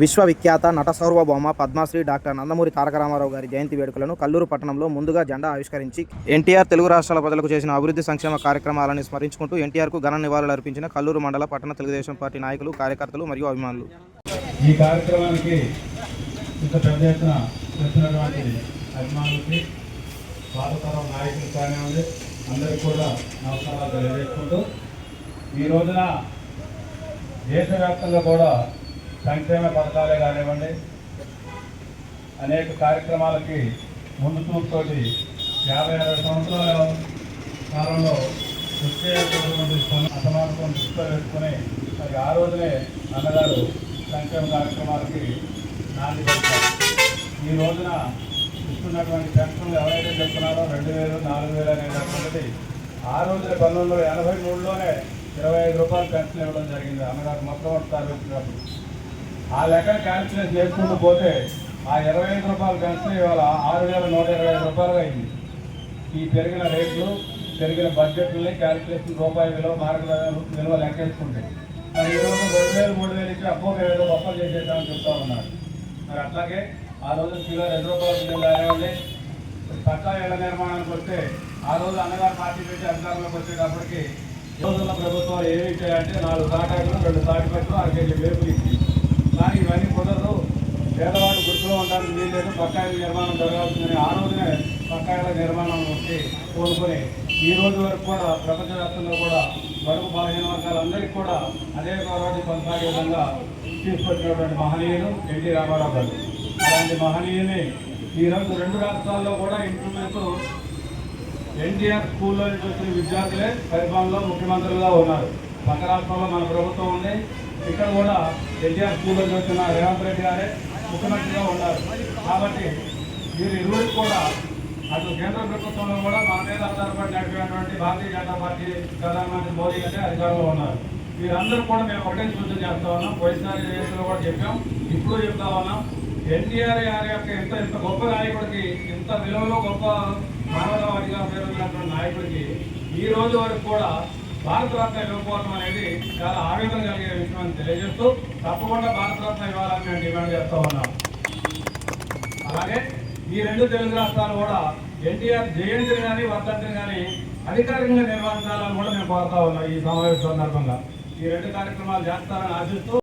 విశ్వవిఖ్యాత నట సార్వభౌమ పద్మశ్రీ డాక్టర్ నందమూరి తారక రామారావు గారి జయంతి వేడుకలను కల్లూరు పట్టణంలో ముందుగా జెండా ఆవిష్కరించి ఎన్టీఆర్ తెలుగు రాష్ట్రాల ప్రజలకు చేసిన అభివృద్ధి సంక్షేమ కార్యక్రమాలను స్మరించుకుంటూ ఎన్టీఆర్కు ఘన నివాళులు అర్పించిన కల్లూరు మండల పట్టణ తెలుగుదేశం పార్టీ నాయకులు కార్యకర్తలు మరియు అభిమానులు. ఈ కార్యక్రమానికి ఇంత పెద్ద ఎత్తున వచ్చినటువంటి అభిమానులకి పాతతరం నాయకులు కానివ్వండి అందరికీ కూడా నమస్కారాలు తెలియజేసుకుంటూ ఈ రోజున దేశవ్యాప్తంగా కూడా సంక్షేమ పథకాలే కానివ్వండి అనేక కార్యక్రమాలకి ముందు చూపుతోటి యాభై అరవై సంవత్సరాల కాలంలో నిశ్చయమైనటువంటి అసమానత్వం దృష్టిలో పెట్టుకుని మరి ఆ రోజునే అన్నగారు సంక్షేమ కార్యక్రమాలకి నాంది ఈ రోజున ఇస్తున్నటువంటి పెన్షన్లు ఎవరైతే చెప్తున్నారో రెండు వేలు నాలుగు వేలు అనేటటువంటిది ఆ రోజున పంతొమ్మిది వందల ఎనభై మూడులోనే ఇరవై ఐదు రూపాయలు పెన్షన్ ఇవ్వడం జరిగింది. అన్నగారు మొట్టమొదటిసారి వచ్చినప్పుడు ఆ లెక్క క్యాల్కులేట్ చేసుకుంటూ పోతే ఆ ఇరవై ఐదు రూపాయలు పెన్షన్ ఇవాళ ఆరు వేల నూట ఇరవై ఐదు రూపాయలుగా అయింది. ఈ పెరిగిన రేట్లు పెరిగిన బడ్జెట్లని క్యాలిక్యులేషన్ రూపాయి విలువ మార్గ విలువ లెక్కేసుకుంటే. మరి ఈ రోజు రెండు వేలు మూడు వేలు ఇచ్చి అప్పో ఏదో గొప్పలు చేసేద్దామని చెప్తా ఉన్నారు. మరి అట్లాగే ఆ రోజు కిలో రెండు రూపాయలు బిల్లులు కానివ్వండి పక్కా ఇళ్ళ నిర్మాణానికి వస్తే ఆ రోజు అన్నగారు పార్టీ పెట్టి అధికారంలోకి వచ్చేటప్పటికి ఈ రోజున్న ప్రభుత్వం ఏమి ఇచ్చాయంటే నాలుగు తాటాకులు రెండు తాటి పెట్టు అరకేజీ వేపులు ఇచ్చింది. కానీ ఇవన్నీ కుదరదు. పేదవాడు గుర్తులో ఉండడానికి వీల్లేదు పక్కాయిల నిర్మాణం జరగాల్సిందని ఆ రోజునే పక్కాయిల నిర్మాణం వచ్చి కోరుకుని ఈ రోజు వరకు కూడా ప్రపంచవ్యాప్తంగా కూడా బడుగు బలహీన వర్గాలందరికీ కూడా అదే పోరాటం కొనసాగే విధంగా తీసుకొచ్చినటువంటి మహనీయులు ఎన్టీ రామారావు గారు. అలాంటి మహనీయుని ఈరోజు రెండు రాష్ట్రాల్లో కూడా ఇంప్రూవ్మెంట్ ఎన్టీఆర్ స్కూల్లో నుంచి వచ్చిన విద్యార్థులే పరిపాలనలో ముఖ్యమంత్రులుగా ఉన్నారు. పక్క రాష్ట్రంలో మన ప్రభుత్వం ఉంది ఇక్కడ కూడా ఎన్టీఆర్ స్కూల్లో నుంచి వచ్చిన రేవంత్ రెడ్డి గారే ముఖ్యమంత్రిగా ఉన్నారు. కాబట్టి మీరు ఇరువురు కూడా అటు కేంద్ర ప్రభుత్వంలో కూడా మన మీద ఆధారపడి నడిపినటువంటి భారతీయ జనతా పార్టీ ప్రధానమంత్రి మోదీ గారే అధికారంలో ఉన్నారు. మీరందరూ కూడా మేము ఒకటే సూచన చేస్తా ఉన్నాం. పోయినసారి దేశంలో కూడా చెప్పాం. ఇప్పుడు చెప్తా ఉన్నాం. ఎన్టీఆర్ గారి యొక్క ఇంత ఇంత గొప్ప నాయకుడికి ఇంత విలువలో గొప్ప మానవవాదిగా పేరున్నటువంటి నాయకుడికి ఈ రోజు వరకు కూడా భారత రత్న ఇవ్వకపోవడం అనేది చాలా ఆవేదన కలిగే విషయం అని తెలియజేస్తూ తప్పకుండా భారత రత్న ఇవ్వాలని మేము డిమాండ్ చేస్తూ ఉన్నాం. అలాగే ఈ రెండు తెలుగు రాష్ట్రాలు కూడా ఎన్టీఆర్ జయంతిని కానీ వర్ధంతిని కానీ అధికారికంగా నిర్వహించాలని కూడా మేము కోరుతా ఉన్నాం ఈ సమావేశం సందర్భంగా. ఈ రెండు కార్యక్రమాలు చేస్తారని ఆశిస్తూ